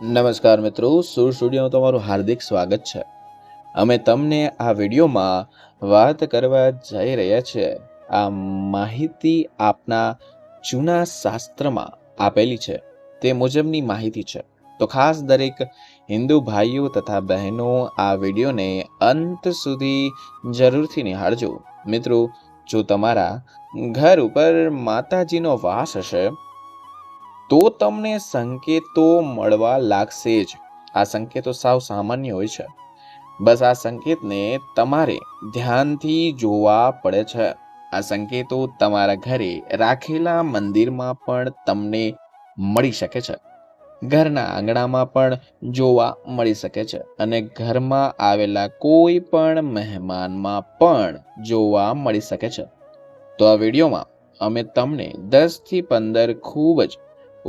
નમસ્કાર મિત્રો, સુર સ્ટુડિયોમાં તમારું હાર્દિક સ્વાગત છે. અમે તમને આ વિડીયોમાં વાત કરવા જઈ રહ્યા છે. આ માહિતી આપના જૂના શાસ્ત્રમાં આપેલી છે. તે મુજબની માહિતી છે. તો ખાસ દરેક હિન્દુ ભાઈઓ તથા બહેનો આ વિડીયોને અંત સુધી જરૂરથી નિહાળજો. મિત્રો, જો તમારા ઘર ઉપર માતાજીનો વાસ હશે તો તમને સંકેતો મળવા લાગશે જ. આ સંકેતો સાવ સામાન્ય હોય છે. બસ આ સંકેતને તમારે ધ્યાનથી જોવા પડે છે. આ સંકેતો તમારા ઘરે રાખેલા મંદિરમાં પણ તમને મળી શકે છે. ઘરના આંગણામાં પણ જોવા મળી શકે છે અને ઘરમાં આવેલા કોઈ પણ મહેમાનમાં પણ જોવા મળી શકે છે. તો આ વિડીયોમાં અમે તમને દસથી પંદર ખૂબ જ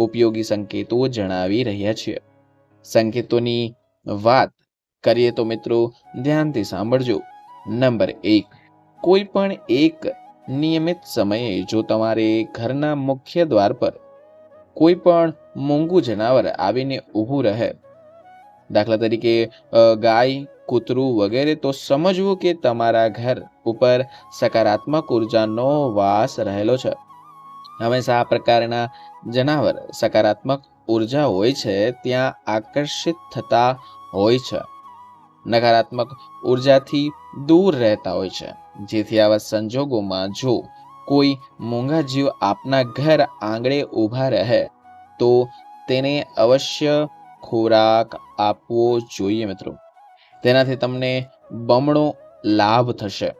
ઉપયોગી સંકેતો જણાવી રહ્યા છીએ સંકેતોની વાત કરીએ તો મિત્રો, ધ્યાનથી સાંભળજો. નંબર એક કોઈ પણ એક નિયમિત સમયે જો તમારે ઘરના મુખ્ય દ્વાર પર કોઈ પણ મોંઘું જનાવર આવીને ઊભું રહે, દાખલા તરીકે ગાય, કૂતરું વગેરે, તો સમજવું કે તમારા ઘર ઉપર સકારાત્મક ઉર્જાનો વાસ રહેલો છે. હંમેશા આ પ્રકારના જનાવર સકારાત્મક ઊર્જા હોય છે, ત્યાં આકર્ષિત થતા હોય છે. નકારાત્મક ઉર્જાથી દૂર રહેતા હોય છે. જેથી આવા સંજોગોમાં જો કોઈ મોંઘા જીવ આપના ઘર આંગણે ઊભા રહે, તો તેને અવશ્ય ખોરાક આપવો જોઈએ મિત્રો. તેનાથી તમને બમણો લાભ થશે.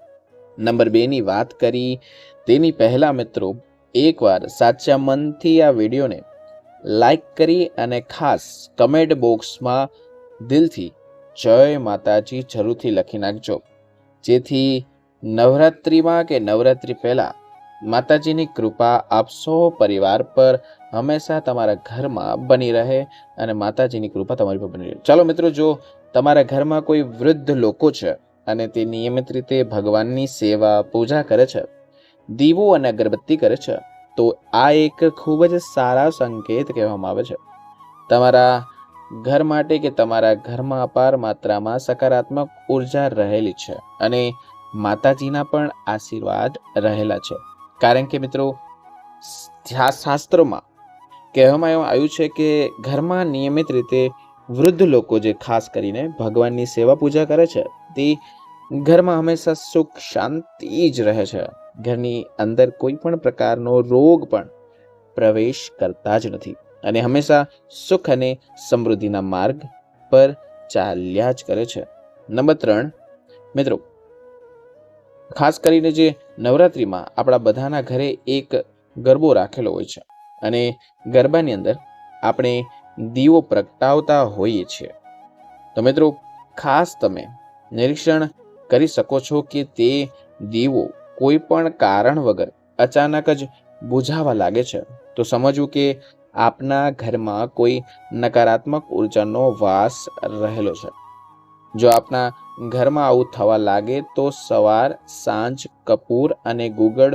નંબર બેની વાત કરી, તેની પહેલા મિત્રો એકવાર સાચા મનથી આ વિડીયોને લાઈક કરી અને ખાસ કમેન્ટ બોક્સમાં દિલથી જય માતાજી જરૂરથી લખી નાખજો. જેથી નવરાત્રિમાં કે નવરાત્રિ પહેલાં માતાજીની કૃપા આપ પરિવાર પર હંમેશા તમારા ઘરમાં બની રહે અને માતાજીની કૃપા તમારી પર બની રહે. ચાલો મિત્રો, જો તમારા ઘરમાં કોઈ વૃદ્ધ લોકો છે અને તે નિયમિત રીતે ભગવાનની સેવા પૂજા કરે છે દીવો અને અગરબત્તી કરે છે, તો આ એક ખૂબ જ સારા સંકેત કહેવામાં આવે છે. તમારા ઘર માટે કે તમારા ઘરમાં અપાર માત્રામાં સકારાત્મક ઊર્જા રહેલી છે અને માતાજીના પણ આશીર્વાદ રહેલા છે. કારણ કે મિત્રો શાસ્ત્રોમાં કહેવામાં એવું આવ્યું છે કે ઘરમાં નિયમિત રીતે વૃદ્ધ લોકો જે ખાસ કરીને ભગવાનની સેવા પૂજા કરે છે, તે ઘરમાં હંમેશા સુખ, શાંતિ જ રહે છે. ઘરની અંદર કોઈ પણ પ્રકારનો રોગ પણ પ્રવેશ કરતા જ નથી અને હંમેશા સુખ અને સમૃદ્ધિના માર્ગ પર ચાલ્યા જ કરે છે. નંબર ત્રણ, મિત્રો, ખાસ કરીને જે નવરાત્રિમાં આપણા બધાના ઘરે એક ગરબો રાખેલો હોય છે અને ગરબાની અંદર આપણે દીવો પ્રગટાવતા હોઈએ છીએ. તો મિત્રો, ખાસ તમે નિરીક્ષણ કરી શકો છો કે તે દીવો કોઈ પણ કારણ વગર અચાનક જ બુઝાવા લાગે છે, તો સમજવું કે આપના ઘરમાં કોઈ નકારાત્મક ઉર્જાનો વાસ રહેલો છે. જો આપના ઘરમાં આવું થવા લાગે, તો સવાર, સાંજ, કપૂર અને ગુગળ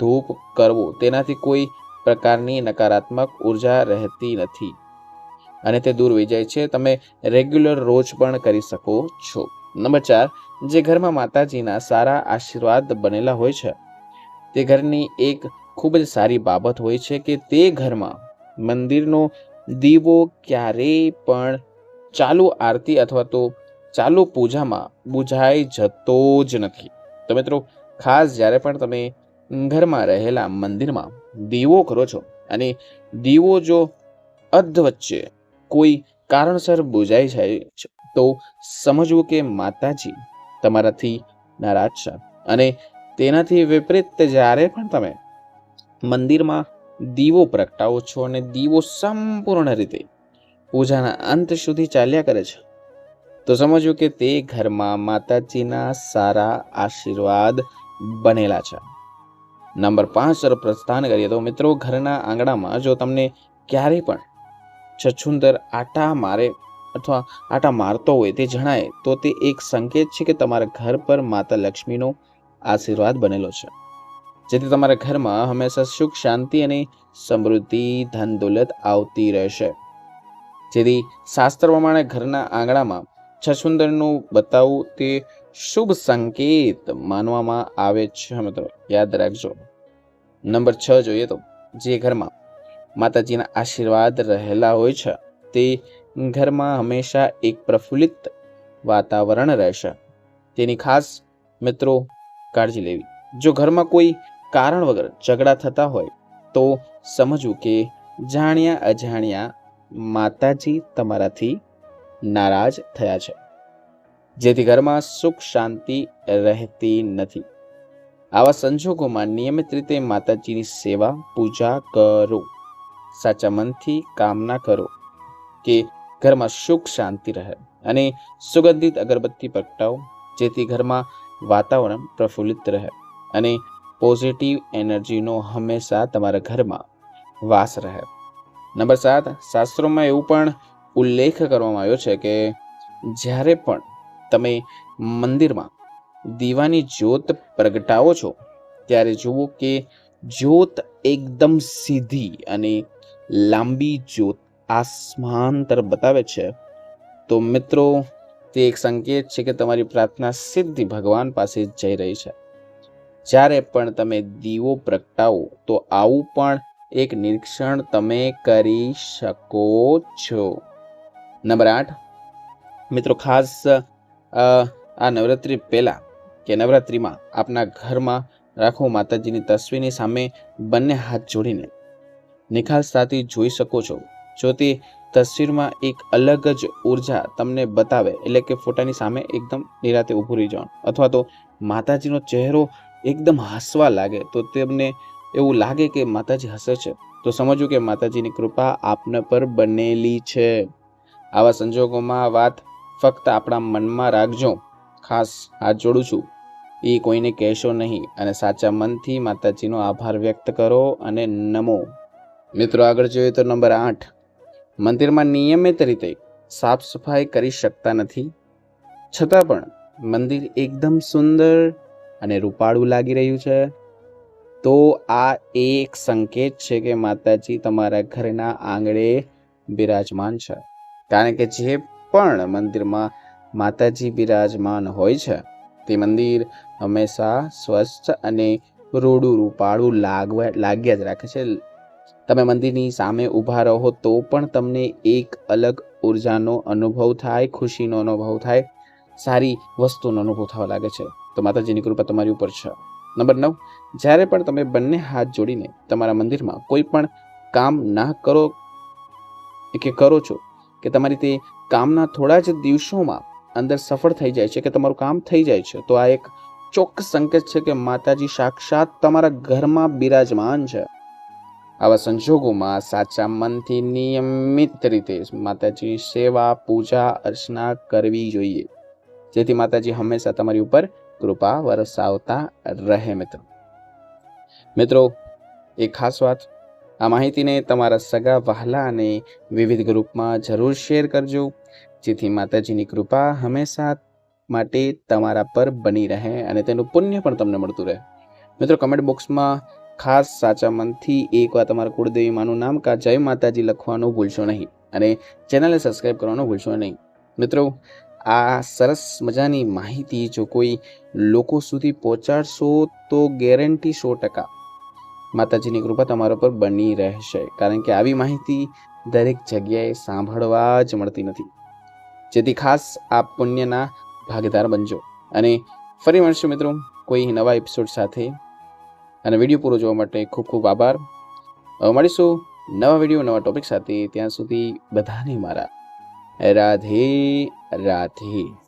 ધૂપ કરવું તેનાથી કોઈ પ્રકારની નકારાત્મક ઊર્જા રહેતી નથી અને તે દૂર વહી જાય છે. તમે રેગ્યુલર રોજ પણ કરી શકો છો. નંબર ચાર, જે ઘરમાં માતાજીના સારા આશીર્વાદ બનેલા હોય છે. તે ઘરની એક ખૂબ જ સારી બાબત હોય છે કે તે ઘરમાં મંદિરનો દીવો ક્યારેય પણ ચાલુ આરતી અથવા તો ચાલુ પૂજામાં બુઝાઈ જતો જ નથી. તો મિત્રો, ખાસ જ્યારે પણ તમે ઘરમાં રહેલા મંદિરમાં દીવો કરો છો અને દીવો જો અધ વચ્ચે કોઈ કારણસર બુઝાઈ જાય છે તો સમજવું કે માતાજી તમારાથી નારાજ છે અને તેનાથી વિપરીત જ્યારે પણ તમે મંદિરમાં દીવો પ્રગટાવો છો અને દીવો સંપૂર્ણ રીતે પૂજાના અંત સુધી ચાલ્યા કરે છે, તો સમજવું કે તે ઘરમાં માતાજીના સારા આશીર્વાદ બનેલા છે. નંબર પાંચ તરફ પ્રસ્થાન કરીએ તો મિત્રો ઘરના આંગણામાં જો તમને ક્યારેય પણ છછુંદર આટા મારે અથવા આટા મારતો હોય તે જણાય, તો તે એક સંકેત છે કે તમારા ઘર પર માતા લક્ષ્મીનો આશીર્વાદ બનેલો છે. જેથી તમારા ઘરમાં હંમેશા સુખ, શાંતિ અને સમૃદ્ધિ, ધન દોલત આવતી રહેશે. જેથી શાસ્ત્ર પ્રમાણે ઘરના આંગણામાં છછુંદરનું બતાવવું તે શુભ સંકેત માનવામાં આવે છે મિત્રો. યાદ રાખજો. નંબર છ જોઈએ તો, જે ઘરમાં માતાજીના આશીર્વાદ રહેલા હોય છે, તે ઘરમાં હંમેશા એક પ્રફુલ્લિત વાતાવરણ રહેશે. તેની ખાસ મિત્રો કાળજી લેવી. જો ઘરમાં કોઈ કારણ વગર ઝઘડા થતા હોય, તો સમજવું કે જાણ્યા અજાણ્યા માતાજી તમારાથી નારાજ થયા છે. જેથી ઘરમાં સુખ શાંતિ રહેતી નથી. આવા સંજોગોમાં નિયમિત રીતે માતાજીની સેવા, પૂજા કરો. સાચા મનથી કામના કરો કે ઘરમાં સુખ શાંતિ રહે અને સુગંધિત અગરબત્તી પ્રગટાવો, જેથી ઘરમાં વાતાવરણ પ્રફુલ્લિત રહે અને પોઝિટિવ એનર્જીનો હંમેશા તમારા ઘરમાં વાસ રહે. નંબર સાત, શાસ્ત્રોમાં એવું પણ ઉલ્લેખ કરવામાં આવ્યો છે કે જ્યારે પણ તમે મંદિરમાં દીવાની જ્યોત પ્રગટાવો છો, ત્યારે જુઓ કે જ્યોત એકદમ સીધી અને લાંબી જ્યોત આસમાન તરફ બતાવે છે. તો મિત્રો, તે એક સંકેત છે કે તમારી પ્રાર્થના સિદ્ધિ ભગવાન પાસે જઈ રહી છે. જ્યારે પણ તમે દીવો પ્રગટાવો, તો આવું પણ એક નિરીક્ષણ તમે કરી શકો છો. નંબર આઠ. મિત્રો, ખાસ આ નવરાત્રિ પહેલાં કે નવરાત્રિમાં આપના ઘરમાં રાખો માતાજીની તસવીરની સામે બંને હાથ જોડીને નિખાલસતાથી જોઈ શકો છો. જો તે તસવીરમાં એક અલગ જ ઊર્જા તમને બતાવે, એટલે કે ફોટાની સામે એકદમ નિરાતે ઊભું રહી જવાનું. અથવા તો માતાજીનો ચહેરો એકદમ હસવા લાગે, તો તેમને એવું લાગે કે માતાજી હસે છે. તો સમજવું કે માતાજીની કૃપા આપના પર બનેલી છે. આવા સંજોગોમાં વાત ફક્ત આપણા મનમાં રાખજો. ખાસ હાથ જોડું છું. એ કોઈને કહેશો નહીં અને સાચા મનથી માતાજીનો આભાર વ્યક્ત કરો અને નમો. મિત્રો આગળ જોઈએ તો નંબર આઠ. મંદિરમાં નિયમિત રીતે સાફ સફાઈ કરી શકતા નથી. છતાં પણ મંદિર એકદમ સુંદર અને રૂપાળું લાગી રહ્યું છે. તો આ એક સંકેત છે કે માતાજી તમારા ઘરના આંગણે બિરાજમાન છે. કારણ કે જે પણ મંદિરમાં માતાજી બિરાજમાન હોય છે, તે મંદિર હંમેશા સ્વચ્છ અને રોડું, રૂપાળું લાગવા, લાગ્યા જ રાખે છે. તમે મંદિરની સામે ઊભા રહો તો પણ તમને એક અલગ ઉર્જાનો અનુભવ થાય, ખુશીનો અનુભવ થાય, સારી વસ્તુનો અનુભવ થવા લાગે છે. તો માતાજીની કૃપા તમારી ઉપર છે. નંબર નવ, જ્યારે પણ તમે બંને હાથ જોડીને તમારા મંદિરમાં કોઈ પણ કામ ના કરો કે કરો છો, કે તમારી તે કામના થોડા જ દિવસોમાં અંદર સફળ થઈ જાય છે, કે તમારું કામ થઈ જાય છે, તો આ એક ચોક્કસ સંકેત છે કે માતાજી સાક્ષાત તમારા ઘરમાં બિરાજમાન છે. આવા સંજોગોમાં સાચા મનથી નિયમિત રીતે માતાજીની સેવા, પૂજા, અર્ચના કરવી જોઈએ. જેથી માતાજી હંમેશા તમારી ઉપર કૃપા વરસાવતા રહે મિત્રો. મિત્રો, એક ખાસ વાત. આ માહિતીને તમારા સગા વહાલા અને વિવિધ ગ્રુપમાં જરૂર શેર કરજો, જેથી માતાજીની કૃપા હંમેશા માટે તમારા પર બની રહે અને તેનું પુણ્ય પણ તમને મળતું રહે. મિત્રો કમેન્ટ બોક્સમાં ખાસ સાચા મનથી એકવાર તમારા કુળદેવી માનું નામ કા જય માતાજી લખવાનું ભૂલશો નહીં અને ચેનલને સબસ્ક્રાઈબ કરવાનું ભૂલશો નહીં. મિત્રો, આ સરસ મજાની માહિતી જો કોઈ લોકો સુધી પહોંચાડશો તો ગેરંટી સો ટકા માતાજીની કૃપા તમારા પર બની રહેશે. કારણ કે આવી માહિતી દરેક જગ્યાએ સાંભળવા જ મળતી નથી. જેથી ખાસ આ પુણ્યના ભાગીદાર બનજો. અને ફરી મળશું મિત્રો કોઈ નવા એપિસોડ સાથે. અને વીડિયો પૂરો જોવા માટે ખૂબ ખૂબ આભાર. હવે મળીશું નવા વીડિયો, નવા ટોપિક સાથે. ત્યાં સુધી બધાને મારા રાધે રાધે.